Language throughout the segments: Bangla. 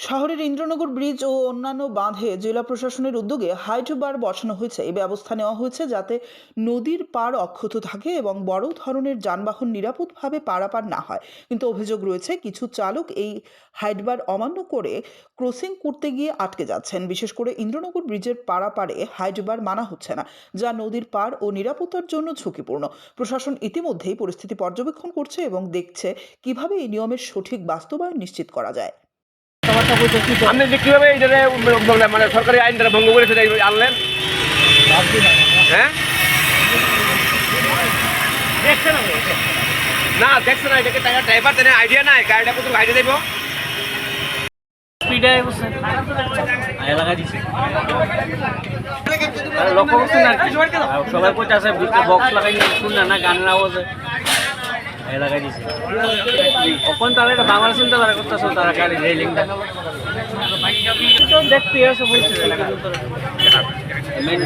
শহরের ইন্দ্রনগর ব্রিজ ও অন্যান্য বাঁধে জেলা প্রশাসনের উদ্যোগে হাইট বার বসানো হয়েছে। এই ব্যবস্থা নেওয়া হয়েছে যাতে নদীর পার অক্ষত থাকে এবং বড় ধরনের যানবাহন নিরাপদভাবে পারাপার না হয়। কিন্তু অভিযোগ রয়েছে, কিছু চালক এই হাইট বার অমান্য করে ক্রসিং করতে গিয়ে আটকে যাচ্ছেন। বিশেষ করে ইন্দ্রনগর ব্রিজের পারাপারে হাইট বার মানা হচ্ছে না, যা নদীর পার ও নিরাপত্তার জন্য ঝুঁকিপূর্ণ। প্রশাসন ইতিমধ্যেই পরিস্থিতি পর্যবেক্ষণ করছে এবং দেখছে কীভাবে এই নিয়মের সঠিক বাস্তবায়ন নিশ্চিত করা যায়। আপনি যে কীভাবে উম, মানে সরকারি আইনটা ভঙ্গ করে সেটা আনলেন? হ্যাঁ? না দেখছে না এটাকে টাকা ড্রাইভার দেনে আইডিয়া নাই গাড়িটা কত আইডিয়া দেবো? স্পিডে দিছে লক্ষ্য করছেন আর কি সবাই কইতে আছে বক্স লাগাই শুনলেন না গানের আওয়াজে? কখন বাংলা তারা রেলিংটা মেন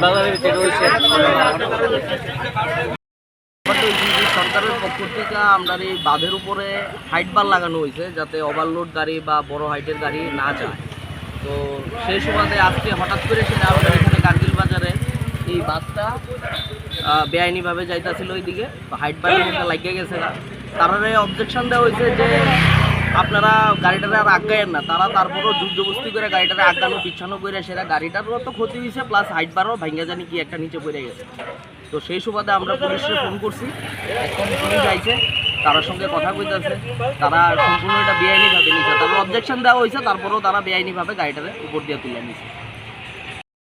রয়েছে। সরকারের পক্ষ থেকে আমরা এই বাঁধের উপরে হাইট বার লাগানো হয়েছে, যাতে ওভারলোড গাড়ি বা বড় হাইটের গাড়ি না যায়। তো সেই সুবাদে আজকে হঠাৎ করে সেটা আমাদের এখানে কার্গিল বাজারে এই বাসটা বেআইনিভাবে যাইতেছিল ওইদিকে। হাইট মধ্যে লাগিয়ে গেছে না তারারে অবজেকশন দেওয়া হয়েছে যে আপনারা গাড়িটারে আর আগায়েন না। তারা তারপরও জোর জবস্তি করে গাড়িটারে আগানো পিছানো করে সেটা গাড়িটারও তো ক্ষতি হয়েছে প্লাস হাইট বারও ভাঙ্গা জানি কি একটা নিচে পড়ে গেছে। তো সেই সুবাদে আমরা পুলিশে ফোন করছি। এখন পুলিশ আইছে, তার সঙ্গে কথা কইতেছে। তারা সম্পূর্ণ এটা বেআইনিভাবে নিচ্ছে তারপর অবজেকশন দেওয়া হয়েছে তারপরেও তারা বেআইনিভাবে গাড়িটারে উপর দিয়ে তুলে নিছে।